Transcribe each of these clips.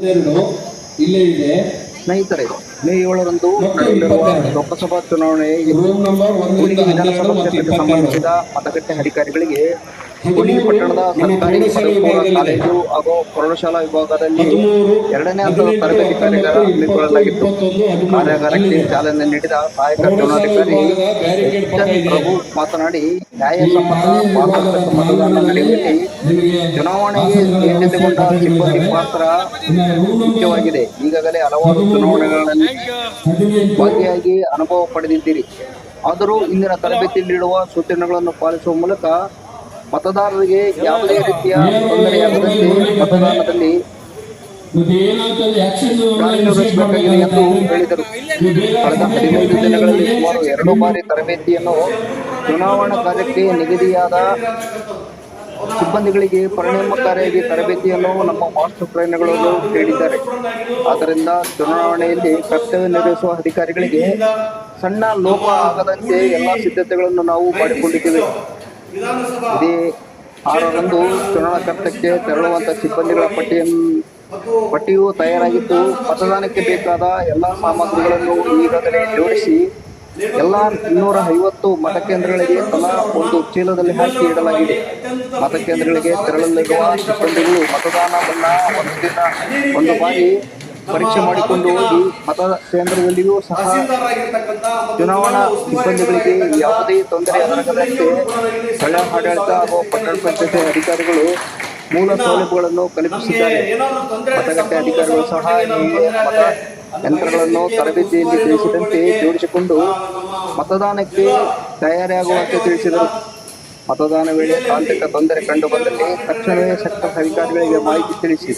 ಇಲ್ಲೇ ಇದೆ ಸ್ನೇಹಿತರೆ ಮೇ ಏಳರಂದು ನಡೆಯಲಿರುವ. ಲೋಕಸಭಾ ಚುನಾವಣೆ ವಿಧಾನಸಭಾ ಕ್ಷೇತ್ರಕ್ಕೆ ಸಂಬಂಧಿಸಿದ ಮತಗಟ್ಟೆ ಅಧಿಕಾರಿಗಳಿಗೆ ಪಟ್ಟಣದ ಸರ್ಕಾರಿ ಪದವಿ ಪೂರ್ವ ಕಾಲೇಜು ಹಾಗೂ ಪ್ರೌಢಶಾಲಾ ವಿಭಾಗದಲ್ಲಿ ಎರಡನೇ ಹಂತದ ತರಬೇತಿ ಕಾರ್ಯಾಗಾರ ಹಮ್ಮಿಕೊಳ್ಳಲಾಗಿತ್ತು. ಕಾರ್ಯಾಗಾರಕ್ಕೆ. ಚಾಲನೆ ನೀಡಿದ ಸಹಾಯಕ ಚುನಾವಣಾಧಿಕಾರಿ. ಪ್ರಭು ಮಾತನಾಡಿ ನ್ಯಾಯಸಮ್ಮತ ಪಾರದರ್ಶಕ ಮತದಾನ ನಡೆಯುವಲ್ಲಿ ಚುನಾವಣೆಗೆ ನೇಮಿತಗೊಂಡ ಸಿಬ್ಬಂದಿ ಪಾತ್ರ ಮುಖ್ಯವಾಗಿದೆ. ಈಗಾಗಲೇ ಹಲವಾರು ಚುನಾವಣೆಗಳಲ್ಲಿ ಭಾಗಿಯಾಗಿ ಅನುಭವ ಪಡೆದಿದ್ದೀರಿ. ಆದರೂ ಇಂದಿನ ತರಬೇತಿ ನೀಡುವ ಸೂಚನೆಗಳನ್ನು ಪಾಲಿಸುವ ಮೂಲಕ ಮತದಾರರಿಗೆ ಯಾವುದೇ ರೀತಿಯ ತೊಂದರೆಯಾಗದಂತೆ ಮತದಾನದಲ್ಲಿ ಎಂದು ಹೇಳಿದರು. ಕಳೆದ ಹದಿನೈದು ದಿನಗಳಲ್ಲಿ ಸುಮಾರು ಎರಡು ಬಾರಿ ತರಬೇತಿಯನ್ನು ಚುನಾವಣಾ ಕಾರ್ಯಕ್ಕೆ ನಿಗದಿಯಾದ ಸಿಬ್ಬಂದಿಗಳಿಗೆ ಪರಿಣಾಮಕಾರಿಯಾಗಿ ತರಬೇತಿಯನ್ನು ನಮ್ಮ ಮಾಸ್ಟರ್ ಟ್ರೈನರ್ಗಳು ನೀಡಿದ್ದಾರೆ ಆದ್ದರಿಂದ ಚುನಾವಣೆಯಲ್ಲಿ ಕರ್ತವ್ಯ ನಿರ್ವಹಿಸುವ ಅಧಿಕಾರಿಗಳಿಗೆ ಸಣ್ಣ ಲೋಪ ಆಗದಂತೆ ಎಲ್ಲ ಸಿದ್ಧತೆಗಳನ್ನು ನಾವು ಮಾಡಿಕೊಂಡಿದ್ದೇವೆ. ಇದೇ ಆರರಂದು ಚುನಾವಣಾ ಕರ್ತಕ್ಕೆ ತೆರಳುವಂತ ಸಿಬ್ಬಂದಿಗಳ ಪಟ್ಟಿಯನ್ನು ಪಟ್ಟಿಯು ತಯಾರಾಗಿದ್ದು ಮತದಾನಕ್ಕೆ ಬೇಕಾದ ಎಲ್ಲ ಸಾಮಗ್ರಿಗಳನ್ನು ಈಗಾಗಲೇ ಜೋಡಿಸಿ ಎಲ್ಲ ಇನ್ನೂರ ಐವತ್ತು ಮತಕೇಂದ್ರಗಳಿಗೆ ತಲಾ ಒಂದು ಚೀಲದಲ್ಲಿ ಹಾಕಿ ಇಡಲಾಗಿದೆ. ಮತಕೇಂದ್ರಗಳಿಗೆ ತೆರಳಲಿರುವ ಸಿಬ್ಬಂದಿಗಳು ಮತದಾನವನ್ನು ಒಂದು ದಿನ ಒಂದು ಬಾರಿ ಪರೀಕ್ಷೆ ಮಾಡಿಕೊಂಡು ಹೋಗಿ ಮತ ಕೇಂದ್ರದಲ್ಲಿಯೂ ಸಹ ಚುನಾವಣಾ ಸಿಬ್ಬಂದಿಗಳಿಗೆ ಯಾವುದೇ ತೊಂದರೆ ಆಗದಂತೆ ಸ್ಥಳ ಆಡಳಿತ ಹಾಗೂ ಪಟ್ಟಣ ಪಂಚಾಯತಿ ಅಧಿಕಾರಿಗಳು ಮೂಲ ಸೌಲಭ್ಯಗಳನ್ನು ಕಲ್ಪಿಸಿದ್ದಾರೆ ಮತಗಟ್ಟೆ ಅಧಿಕಾರಿಗಳು ಸಹ ಮತ ಯಂತ್ರಗಳನ್ನು ತರಬೇತಿಯಲ್ಲಿ ತಿಳಿಸಿದಂತೆ ಜೋಡಿಸಿಕೊಂಡು ಮತದಾನಕ್ಕೆ ತಯಾರಿಯಾಗುವಂತೆ ತಿಳಿಸಿದರು. ಮತದಾನ ವೇಳೆ ತಾಂತ್ರಿಕ ತೊಂದರೆ ಕಂಡು ಬಂದಲ್ಲಿ ತಕ್ಷಣವೇ ಸೆಕ್ಟರ್ ಅಧಿಕಾರಿಗಳಿಗೆ ಮಾಹಿತಿ ತಿಳಿಸಿ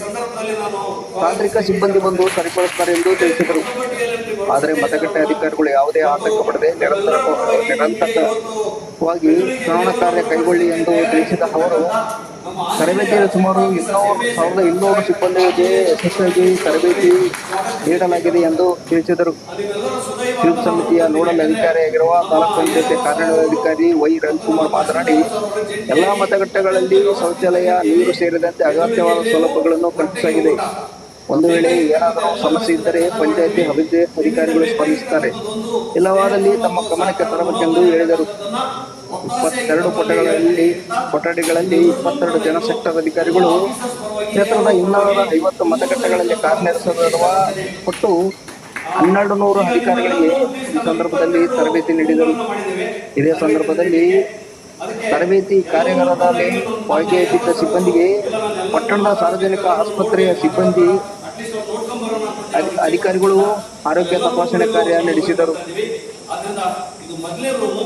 ತಾಂತ್ರಿಕ ಸಿಬ್ಬಂದಿ ಬಂದು ಸರಿಪಡಿಸುತ್ತಾರೆ ಎಂದು ತಿಳಿಸಿದರು. ಆದರೆ ಮತಗಟ್ಟೆ ಅಧಿಕಾರಿಗಳು ಯಾವುದೇ ಆತಂಕ ಪಡದೆ ನಿರಂತರ ನಿರಂತರವಾಗಿ ಚುನಾವಣಾ ಕಾರ್ಯ ಕೈಗೊಳ್ಳಿ ಎಂದು ತಿಳಿಸಿದ ಅವರು ತರಬೇತಿಯಲ್ಲಿ ಸುಮಾರು ಇನ್ನೂರು ಸಾವಿರದ ಇನ್ನೂರು ಸಿಬ್ಬಂದಿಗೆ ಯಶಸ್ವಿಯಾಗಿ ತರಬೇತಿ ನೀಡಲಾಗಿದೆ ಎಂದು ತಿಳಿಸಿದರು. ಸ್ವೀಪ್ ಸಮಿತಿಯ ನೋಡಲ್ ಅಧಿಕಾರಿಯಾಗಿರುವ ತಾಲೂಕು ಪಂಚಾಯತಿ ಕಾರ್ಯನಿರ್ವಹಣಾಧಿಕಾರಿ ವೈ ರವಿಕುಮಾರ್ ಮಾತನಾಡಿ, ಎಲ್ಲಾ ಮತಗಟ್ಟೆಗಳಲ್ಲಿ ಶೌಚಾಲಯ, ನೀರು ಸೇರಿದಂತೆ ಅಗತ್ಯವಾದ ಸೌಲಭ್ಯಗಳನ್ನು ಕಲ್ಪಿಸಲಾಗಿದೆ. ಒಂದು ವೇಳೆ ಏನಾದರೂ ಸಮಸ್ಯೆ ಇದ್ದರೆ ಪಂಚಾಯಿತಿ ಅಭಿವೃದ್ಧಿ ಅಧಿಕಾರಿಗಳು ಸ್ಪಂದಿಸುತ್ತಾರೆ ಇಲ್ಲವಾದಲ್ಲಿ ತಮ್ಮ ಗಮನಕ್ಕೆ ತರಬೇಕೆಂದು ಹೇಳಿದರು. ಇಪ್ಪತ್ತೆರಡು ಕೊಠಡಿಗಳಲ್ಲಿ ಕೊಠಡಿಗಳಲ್ಲಿ ಇಪ್ಪತ್ತೆರಡು ಜನ ಸೆಕ್ಟರ್ ಅಧಿಕಾರಿಗಳು ಕ್ಷೇತ್ರದ ಇನ್ನೂರ ಐವತ್ತು ಮತಗಟ್ಟೆಗಳಲ್ಲಿ ಕಾರ್ಯನಿರ್ವಹಿಸಿರುವ ಒಟ್ಟು ಹನ್ನೆರಡು ನೂರು ಅಧಿಕಾರಿಗಳಿಗೆ ಈ ಸಂದರ್ಭದಲ್ಲಿ ತರಬೇತಿ ನೀಡಿದರು. ಇದೇ ಸಂದರ್ಭದಲ್ಲಿ ತರಬೇತಿ ಕಾರ್ಯಾಗಾರದಲ್ಲಿ ಭಾಗಿಯಾಗಿದ್ದ ಸಿಬ್ಬಂದಿಗೆ ಪಟ್ಟಣದ ಸಾರ್ವಜನಿಕ ಆಸ್ಪತ್ರೆಯ ಸಿಬ್ಬಂದಿ ಅಧಿ- ಅಧಿಕಾರಿಗಳು ಆರೋಗ್ಯ ತಪಾಸಣೆ ಕಾರ್ಯ ನಡೆಸಿದರು. ಆದ್ರಿಂದ ಇದು ಮೊದಲನೇ ರೂಮು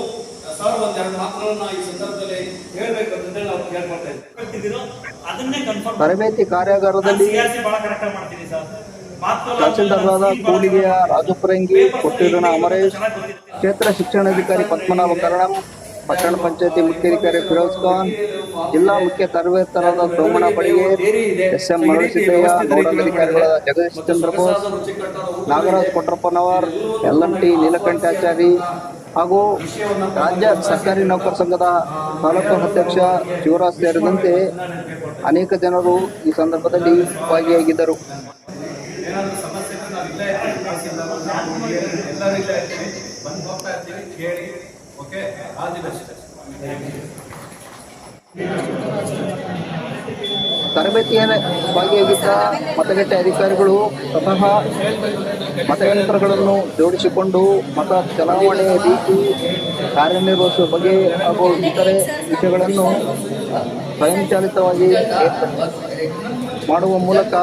ಸರ್ ಒಂದೆರಡು ಮಾತುಗಳನ್ನ ಈ ಸಂದರ್ಭದಲ್ಲಿ ಹೇಳ್ಬೇಕು ಅಂತೇಳಿ ನಾವು ಕೇಳ್ಕೊಳ್ತಾ ಇದ್ದೀವಿ ಕೊಟ್ಟಿದ್ದೀರೋ ಕನ್ಫರ್ಮ್ ತರಬೇತಿ ಕಾರ್ಯಾಗಾರದಲ್ಲಿ ಸಿಆರ್ಸಿ ಬಹಳ ಕರೆಕ್ಟ್ ಮಾಡ್ತೀನಿ ಸರ್. ಮಾತುಗಳು ತಹಸೀಲ್ದಾರರಾದ ಕೂಡಿಗೆಯ ರಾಜು ಪರಂಗಿ ಕೊಟ್ಟಿರನ ಅಮರೇಶ್ ಕ್ಷೇತ್ರ ಶಿಕ್ಷಣಾಧಿಕಾರಿ ಪದ್ಮನಾಭ ಕರಣಂ ಪಟ್ಟಣ ಪಂಚಾಯತಿ ಮುಖ್ಯಾಧಿಕಾರಿ ಫಿರೋಜ್ ಖಾನ್, ಜಿಲ್ಲಾ ಮುಖ್ಯ ತರಬೇತರಾದ Somana Badiger S M Maralasiddaiah nodal ಅಧಿಕಾರಿಗಳಾದ Jagadish Chandra Bose, Nagaraj Kotrappanavar L M T Neelakantachari ಹಾಗೂ ರಾಜ್ಯ ಸರ್ಕಾರಿ ನೌಕರ ಸಂಘದ ತಾಲೂಕು ಅಧ್ಯಕ್ಷ ಶಿವರಾಜ್ ಸೇರಿದಂತೆ ಅನೇಕ ಜನರು ಈ ಸಂದರ್ಭದಲ್ಲಿ ಭಾಗಿಯಾಗಿದ್ದರು. ಆಲ್ ದಿ ಬೆಸ್ಟ್ ತರಬೇತಿಯಲ್ಲಿ ಭಾಗಿಯಾಗಿದ್ದ ಮತಗಟ್ಟೆ ಅಧಿಕಾರಿಗಳು ಸ್ವತಃ ಮತಯಂತ್ರಗಳನ್ನು ಜೋಡಿಸಿಕೊಂಡು ಮತ ಚಲಾವಣೆಯ ರೀತಿ ಕಾರ್ಯನಿರ್ವಹಿಸುವ ಬಗ್ಗೆ ಹಾಗೂ ಇತರೆ ವಿಷಯಗಳನ್ನು ಸ್ವಯಂಚಾಲಿತವಾಗಿ ಮಾಡುವ ಮೂಲಕ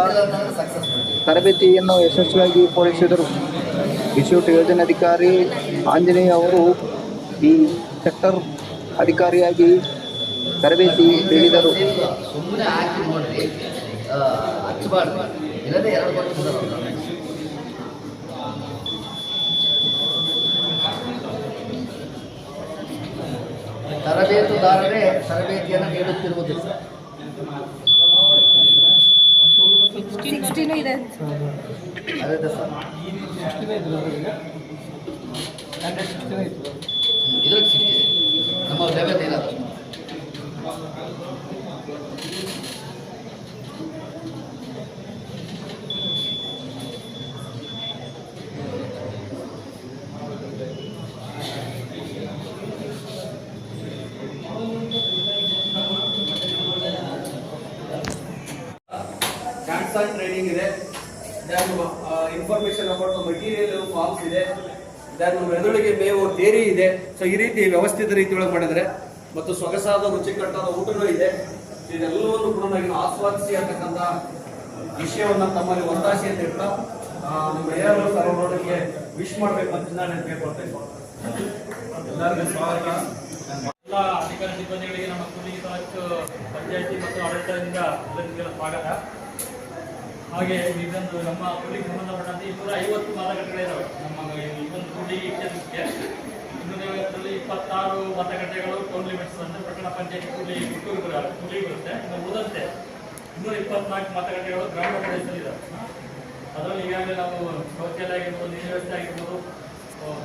ತರಬೇತಿಯನ್ನು ಯಶಸ್ವಿಯಾಗಿ ಪೂರೈಸಿದರು. ಯೋಜನೆ ಅಧಿಕಾರಿ ಆಂಜನೇಯ ಅವರು ಈ ಸೆಕ್ಟರ್ ಅಧಿಕಾರಿಯಾಗಿ ತರಬೇತಿ ನೀಡಿದರು. ಸುಮ್ಮನೆ ಹಾಕಿ ನೋಡ್ರಿ ಹಚ್ಚಬಾರ್ದು ಇಲ್ಲದೆ ಎರಡು. ತರಬೇತುದಾರರೇ ತರಬೇತಿಯನ್ನು ನೀಡುತ್ತಿರುವುದು ಸರ್ ಇದೆ ಅದೇ ಸರ್ ಇದ್ರಾಗ ಸಿಗ್ತಿದೆ. ನಮ್ಮ ಲೆವೆಲ್ ಏನಾದರೂ. ಟ್ರೇನಿಂಗ್ ಇದೆ. ಇನ್ಫಾರ್ಮೇಶನ್ ಅಬೌಟ್ ಮಟೀರಿಯಲ್ ಫಾರ್ಮ್ಸ್ ಇದೆ. ದೆನ್ ಮೆದುಳಿಗೆ ಮೇವು ಬೇರೆ ಇದೆ. ಸೊ ಈ ರೀತಿ ವ್ಯವಸ್ಥಿತ ರೀತಿಯೊಳಗೆ ಮಾಡಿದ್ರೆ ಮತ್ತು ಸೊಗಸಾದ, ರುಚಿಕಟ್ಟಾದ ಊಟಗಳು ಇದೆ. ಇದೆಲ್ಲವನ್ನು ಕೂಡ ನಾವು ಆಸ್ವಾದಿಸಿ ಅಂತಕ್ಕಂಥ ವಿಷಯವನ್ನ ತಮ್ಮಲ್ಲಿ ಒತ್ತಾಸೆ ಅಂತ ಹೇಳ್ತಾ ನಮ್ಮ ಎಲ್ಲರೂ ಸರ್ ಅವರೊಂದಿಗೆ ವಿಶ್ ಮಾಡಬೇಕು ಅಂತ ನಾನು ಕೇಳ್ಕೊಳ್ತೇನೆ ಎಲ್ಲರಿಗೂ ಸ್ವಾಗತ. ಎಲ್ಲ ಅಧಿಕಾರಿ ಸಿಬ್ಬಂದಿಗಳಿಗೆ ನಮ್ಮ ತಾಲೂಕು ಪಂಚಾಯತಿ ಮತ್ತು ಆಡಳಿತದಿಂದ ಎಲ್ಲರಿಗೆಲ್ಲ ಸ್ವಾಗತ. ಹಾಗೆ ಇದೊಂದು ನಮ್ಮ ಊರಿಗೆ ಸಂಬಂಧಪಟ್ಟಂತೆ ಇನ್ನೂರ ಐವತ್ತು ಮತಗಟ್ಟೆಗಳಿದ್ದಾವೆ ನಮ್ಮ ಒಂದು ಕೂಲಿಗೆ ಕ್ಷೇತ್ರಕ್ಕೆ ಇನ್ನೂರ ಐವತ್ತರಲ್ಲಿ ಇಪ್ಪತ್ತಾರು ಮತಗಟ್ಟೆಗಳು ಟೋನ್ ಲಿಮಿಟ್ಸ್ ಅಂದರೆ ಪಟ್ಟಣ ಪಂಚಾಯತ್ ಕೂಲಿ ಹುಟ್ಟೂರು ಕೂಲಿ ಬರುತ್ತೆ, ಇನ್ನು ಉಳಿದಂತೆ ಇನ್ನೂರ ಇಪ್ಪತ್ನಾಲ್ಕು ಮತಗಟ್ಟೆಗಳು ಗ್ರಾಮೀಣ ಪ್ರದೇಶದಲ್ಲಿದ್ದಾವೆ ಅದರಲ್ಲಿ ಈಗಾಗಲೇ ನಾವು ಶೌಚಾಲಯ ಆಗಿರ್ಬೋದು ನೀರು ವ್ಯವಸ್ಥೆ ಆಗಿರ್ಬೋದು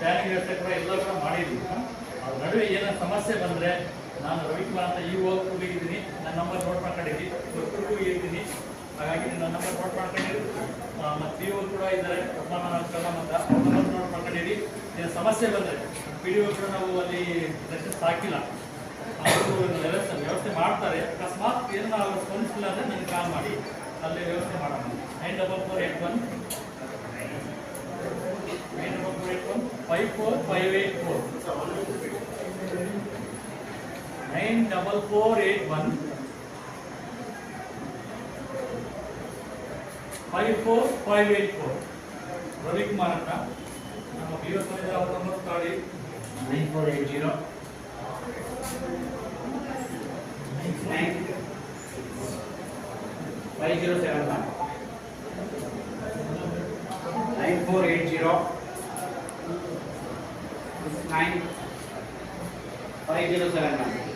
ಬ್ಯಾನಿಂಗ್ ವ್ಯವಸ್ಥೆ ಕೂಡ ಎಲ್ಲ ಕೂಡ ಮಾಡಿದ್ವಿ ಅದ್ರ ನಡುವೆ ಏನೋ ಸಮಸ್ಯೆ ಬಂದರೆ ನಾನು ರವಿಕುಮಾರ್ ಅಂತ ಈ ಹೋಗಿ ಕೂಗಿದ್ದೀನಿ ನನ್ನ ನಂಬರ್ ನೋಟ್ ಮಾಡ್ಕೊಂಡಿದ್ದೀನಿ. ಇರ್ತೀನಿ ಹಾಗಾಗಿ ನನ್ನ ನಂಬರ್ ನೋಟ್ ಮಾಡ್ಕೊಂಡಿರಿ ಮತ್ತು ಪಿ ಓ ಕೂಡ ಇದ್ದಾರೆ. ಕಲ್ಲಂ ಅಂತ ಅವ್ರ ನಂಬರ್ ನೋಟ್ ಮಾಡ್ಕೊಂಡಿರಿ ಸಮಸ್ಯೆ ಬಂದರೆ ಪಿ ಡಿ ಒ ಕೂಡ ನಾವು ಅಲ್ಲಿ ಲೆಸನ್ಸ್ ಹಾಕಿಲ್ಲ ಅವರು ವ್ಯವಸ್ಥೆ ವ್ಯವಸ್ಥೆ ಮಾಡ್ತಾರೆ. ಅಕಸ್ಮಾತ್ ಏನು ನಾವು ಸ್ಪಂದಿಸಿಲ್ಲ ಅಂದರೆ ನನಗೆ ಕಾಲ್ ಮಾಡಿ. ಅಲ್ಲಿ ವ್ಯವಸ್ಥೆ ಮಾಡೋಣ. Nine double four eight one nine double four eight one five four five eight four nine double four eight one five four five eight four Ravikumar ಅಂತ ನಮ್ಮ ಬಿ ಎಸ್ ಅವ್ರ ನಂಬರ್ ಕಾಡಿ nine four eight zero nine five zero seven one nine four eight zero nine five zero seven one